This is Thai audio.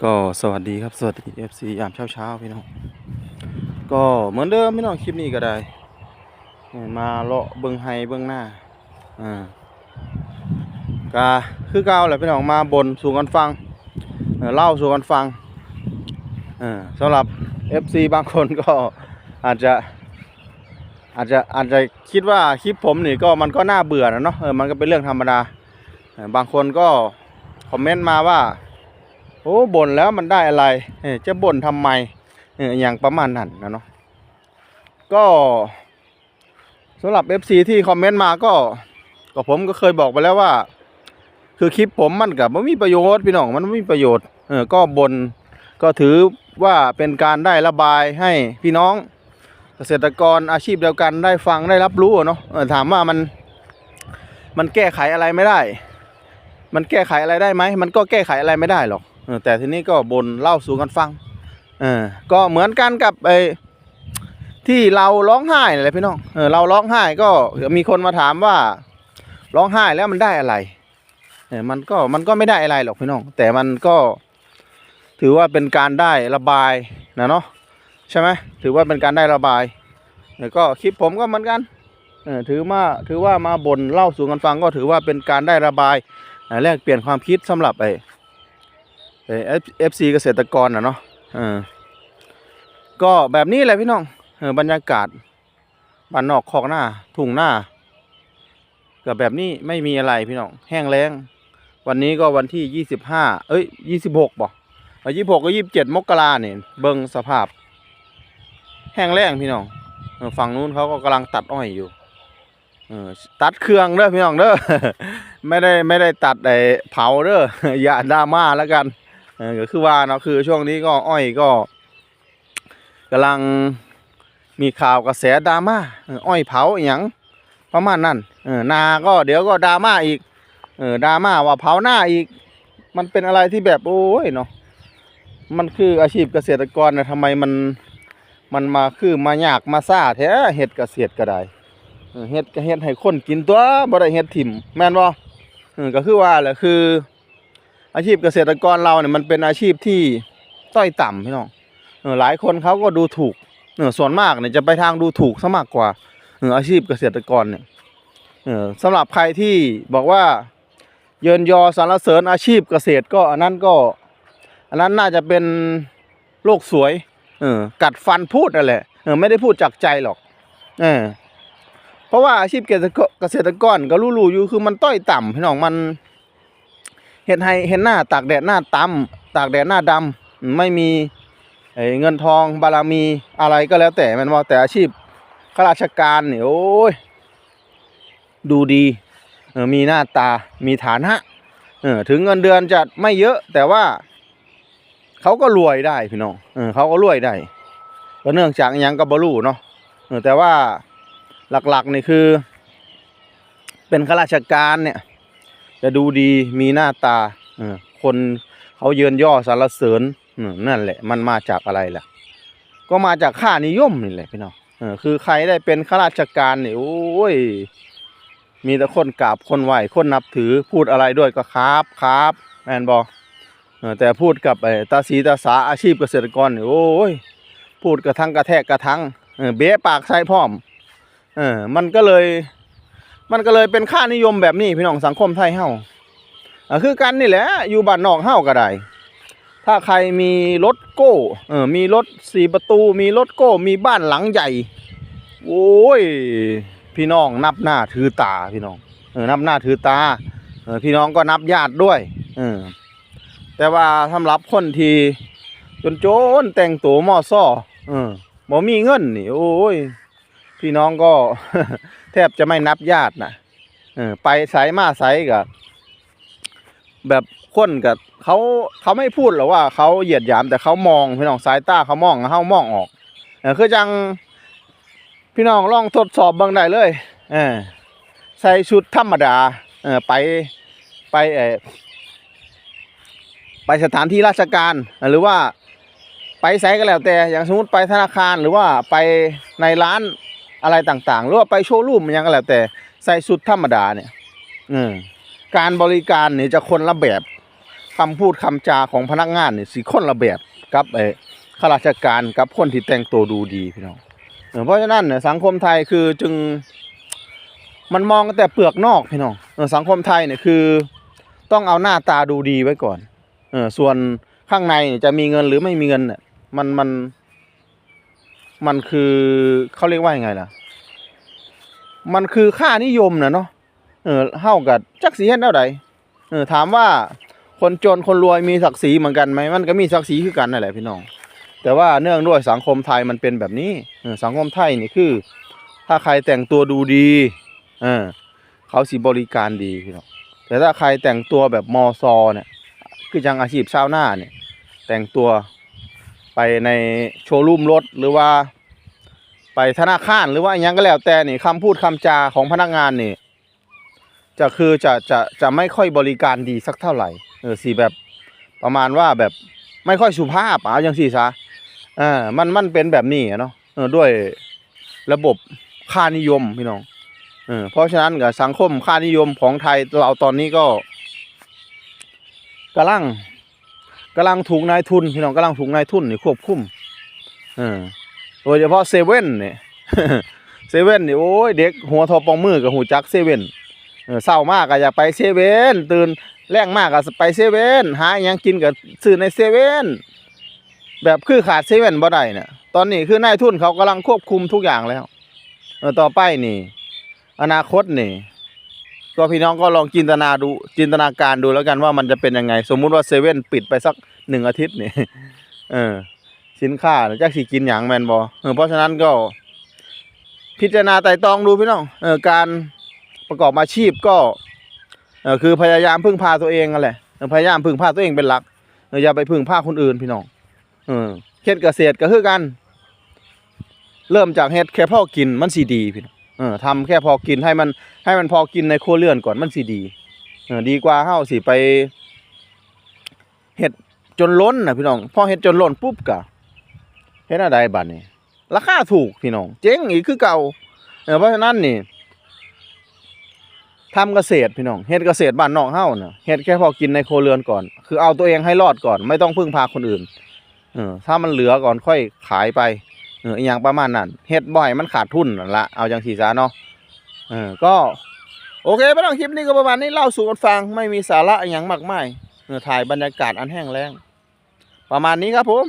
ก็สวัสดีครับสวัสดี FC ยามเช้าเช้าๆพี่น้องก็เหมือนเดิมพี่น้องคลิปนี้ก็ได้ มาเลาะเบิ้งไฮเบิ้งหน้าอ่าก็คือเก่าแหละพี่น้องมาบนสู่กันฟังเล่าสู่กันฟังอสำหรับ FC บางคนก็อาจจะอาจจะอาจจะคิดว่าคลิปผมนี่ก็มันก็น่าเบื่อนะเนาะเออมันก็เป็นเรื่องธรรมดา บางคนก็คอมเมนต์มาว่า โอ้บ่นแล้วมันได้อะไรเออจะบ่นทำไมเอออย่างประมาณนั้นนะเนาะก็สำหรับ FC ที่คอมเมนต์มาก็ก็ผมก็เคยบอกไปแล้วว่า คือคลิปผมมันกับมันมีประโยชน์พี่น้องมันไม่มีประโยชน์เออก็บน่นก็ถือว่าเป็นการได้ระบายให้พี่น้อง เกษตรกรอาชีพเดียวกันได้ฟังได้รับรู้เนาะเออถามว่ามัน มันแก้ไขอะไรไม่ได้ มันแก้ไขอะไรได้ไหมมันก็แก้ไขอะไรไม่ได้หรอก แต่ทีนี้ก็บนเล่าสู่กันฟังเออก็เหมือนกันกับไอ้ที่เราร้องไห้อะไรพี่น้องเออเราร้องไห้ก็มีคนมาถามว่า ร้องไห้แล้วมันได้อะไรเออมันก็มันก็ไม่ได้อะไรหรอกพี่น้อง แต่มันก็ถือว่าเป็นการได้ระบายนะเนาะใช่ไหมถือว่าเป็นการได้ระบายแล้วก็คลิปผมก็เหมือนกันเออถือว่าถือว่ามาบ่นเล่าสู่กันฟังก็ถือว่าเป็นการได้ระบายแลกเปลี่ยนความคิดสำหรับไอ้ไอ้ เอฟซีเกษตรกรนะเนาะเออก็แบบนี้แหละพี่น้องเออบรรยากาศบ้านนอกคอกหน้าทุ่งหน้าก็แบบนี้ไม่มีอะไรพี่น้องแห้งแล้ง วันนี้ก็วันที่ยี่สิบห้าเอ้ยยี่สิบหกบ่ยี่สิบหกก็ยี่สิบเจ็ดมกราเนี่ยเบิงสภาพ แห้งแล้งพี่น้องฝั่งนู้นเขาก็กำลังตัดอ้อยอยู่เออตัดเครื่องเด้อพี่น้องเด้อไม่ได้ไม่ได้ตัดไอ้เผาเด้ออย่าดราม่าแล้วกัน ก็คือว่าเนาะคือช่วงนี้ก็อ้อยก็กำลังมีข่าวกระแสดราม่าอ้อยเผาอหย่างประมาณนั้นเออนาก็เดี๋ยวก็ดราม่าอีกเออดราม่าว่าเผาหน้าอีก มันเป็นอะไรที่แบบโอ้ยเนาะมันคืออาชีพเกษตรกรนะทำไมมันมันมาคือมายากมาซาแท้เฮ็ดเกษตรก็ได้เออเฮ็ดก็เฮ็ดให้คนกินตัวบ่ได้เฮ็ดถิ่มแม่นบ่ก็คือว่าแหละคือ อาชีพเกษตรกรเราเนี่ยมันเป็นอาชีพที่ต้อยต่ำพี่น้องหลายคนเขาก็ดูถูกส่วนมากเนี่ยจะไปทางดูถูกซะมากกว่าอาชีพเกษตรกรเนี่ยสำหรับใครที่บอกว่าเยินยอสรรเสริญอาชีพเกษตรก็อันนั้นก็อันนั้นน่าจะเป็นโลกสวยเออกัดฟันพูดนั่นแหละเออไม่ได้พูดจากใจหรอกเออเพราะว่าอาชีพเกษตรเกษตรกรก็รู้ๆอยู่คือมันต้อยต่ำพี่น้องมัน เห็นให้เห็นหน้าตากแดดหน้าต่ำตากแดดหน้าดำไม่มีเงินทองบารมีอะไรก็แล้วแต่แมันว่าแต่อาชีพข้าราชการเนี่ยโอ้ยดูดีมีหน้าตามีฐานะถึงเงินเดือนจะไม่เยอะ แต่ว่าเขาก็รวยได้พี่น้องเขาก็รวยได้ก็เนื่องจากยังกับบรูเนาะแต่ว่าหลักๆนี่คือ เป็นข้าราชการเนี่ย จะดูดีมีหน้าตาอคนเขาเยินย่อสรรเสริญนั่นแหละ มันมาจากอะไรล่ะ ก็มาจากค่านิยมนี่แหละพี่น้องคือใครได้เป็นข้าราชการนี่โอ้ย มีแต่คนกราบคนไหวคนนับถือพูดอะไรด้วยก็ครับครับแมนบอแต่พูดกับไอ้ตาสีตาสาอาชีพเกษตรกรนี่โอ้ยพูดกระทั่งกระแทกกระทั่งเออเบะปากใส่พร้อม เออมันก็เลย มันก็เลยเป็นค่านิยมแบบนี้พี่น้องสังคมไทยเฮาคือกันนี่แหละอยู่บ้านนอกเฮาก็ได้ถ้าใครมีรถโก้เออมีรถสี่ประตู มีรถโก้ มีบ้านหลังใหญ่ โอ้ย พี่น้องนับหน้าถือตาพี่น้อง เออนับหน้าถือตา เออพี่น้องก็นับญาติด้วย เออ แต่ว่าสำหรับคนที่จนโจนๆแต่งตัวมอซ้อเออบ่มีเงินนี่ โอ้ย พี่น้องก็ แทบจะไม่นับญาตินะเออไปไสมาไสกับแบบคนกับเขาเขาไม่พูดหรอกว่าเขาเหยียดหยามแต่เขามองพี่น้องสายตาเขามองเขามองออกเออคือจังพี่น้องลองทดสอบบางได้เลยเออใส่ชุดธรรมดาเออไปไปเออไปสถานที่ราชการหรือว่าไปไสก็แล้วแต่อย่างสมมติไปธนาคารหรือว่าไปในร้าน อะไรต่างๆ หรือว่าไปโชว์รูมยังก็แล้วแต่ใส่ชุดธรรมดาเนี่ยออการบริการเนี่ยจะคนละแบบคำพูดคำจาของพนักงานเนี่ยสิคนละแบบกับไอ้ข้าราชการกับคนที่แต่งตัวดูดีพี่น้องเพราะฉะนั้นเนี่ยสังคมไทยคือจึงมันมองแต่เปลือกนอกพี่น้องเออสังคมไทยเนี่ยคือต้องเอาหน้าตาดูดีไว้ก่อนเออส่วนข้างในเนี่ยจะมีเงินหรือไม่มีเงินเนี่ยมันมัน มันคือเขาเรียกว่ายังไงล่ะ มันคือค่านิยมนะเนาะเออเท่ากับจักสีเห็นเท่าใดเออถามว่าคนจนคนรวยมีศักดิ์ศรีเหมือนกันไหมมันก็มีศักดิ์ศรีคือกันนั่นแหละพี่น้อง แต่ว่าเนื่องด้วยสังคมไทยมันเป็นแบบนี้เออสังคมไทยนี่คือ ถ้าใครแต่งตัวดูดีเออเขาสิบริการดีพี่น้องแต่ถ้าใครแต่งตัวแบบมอซอเนี่ย คือจังอาชีพชาวนาเนี่ย แต่งตัว ไปในโชว์รูมรถหรือว่า ไปธนาคารหรือว่าอหยังก็แล้วแต่นี่คำพูดคำจาของพนักงานนี่จะคือจะจะจะไม่ค่อยบริการดีสักเท่าไหร่เออสีแบบประมาณว่าแบบไม่ค่อยสุภาพเอาอย่างสี่ซะอ่ามันมันเป็นแบบนี้เนาะเออด้วยระบบค่านิยมพี่น้องเออเพราะฉะนั้นกับสังคมค่านิยมของไทยเราตอนนี้ก็กำลัง กำลังถูกนายทุนพี่น้องกำลังถูกนายทุนนี่ควบคุมเออโดยเฉพาะเซเว่นเนี่ยเซเว่นนี่โอ้ยเด็กหัวทอปองมือกับหูจักเซเว่นเศร้ามากก็อยากไปเซเว่นตื่นแรงมากก็ไปเซเว่นหาอหยังกินก็ซื้อในเซเว่นแบบคือขาดเซเว่นบ่ได้เนี่ยตอนนี้คือนายทุนเขากำลังควบคุมทุกอย่างแล้วเอต่อไปนี่ อนาคตนี่ ก็พี่น้องก็ลองจินตนาดูจินตนาการดูแล้วกันว่ามันจะเป็นยังไง สมมุติว่าเซเว่นปิดไปสักหนึ่งอาทิตย์นี่เออสินค้าจักสิกินหยังแมนบ่เออเพราะฉะนั้นก็ พิจารณาไต่ตองดูพี่น้องเออการประกอบอาชีพก็เออคือพยายามพึ่งพาตัวเองนั่นแหละพยายามพึ่งพาตัวเองเป็นหลักเอออย่าไปพึ่งพาคนอื่นพี่น้องเออเฮ็ดเกษตรก็คือกัน เริ่มจากเฮ็ดแค่พ่อกินมันสิดีพี่น้อง ออทำแค่พอกินให้มันให้มันพอกินในครัวเรือนก่อนมันสิดีเออดีกว่าเฮาสิไปเฮ็ดจนล้นนะพี่น้องพอเฮ็ดจนล้นปุ๊บก็เฮ็ดอะไรบัดนี้ราคาถูกพี่น้อง เจ๊งอีกคือเก่าเออเพราะฉะนั้นนี่ทำเกษตรพี่น้องเฮ็ดเกษตรบ้านนอกเฮาน่ะเฮ็ดแค่พอกินในครัวเรือนก่อน คือเอาตัวเองให้รอดก่อน ไม่ต้องพึ่งพาคนอื่นเออถ้ามันเหลือก่อนค่อยขายไป เอออย่างประมาณนั้นเฮ็ดบ่อยมันขาดทุนนั่นละเอาจังสีซะเนาะเออก็ โอเคพี่น้องคลิปนี้ก็ประมาณนี้เล่าสู่กันฟังไม่มีสาระอย่างมากมายเออถ่ายบรรยากาศอันแห้งแล้งประมาณนี้ครับผม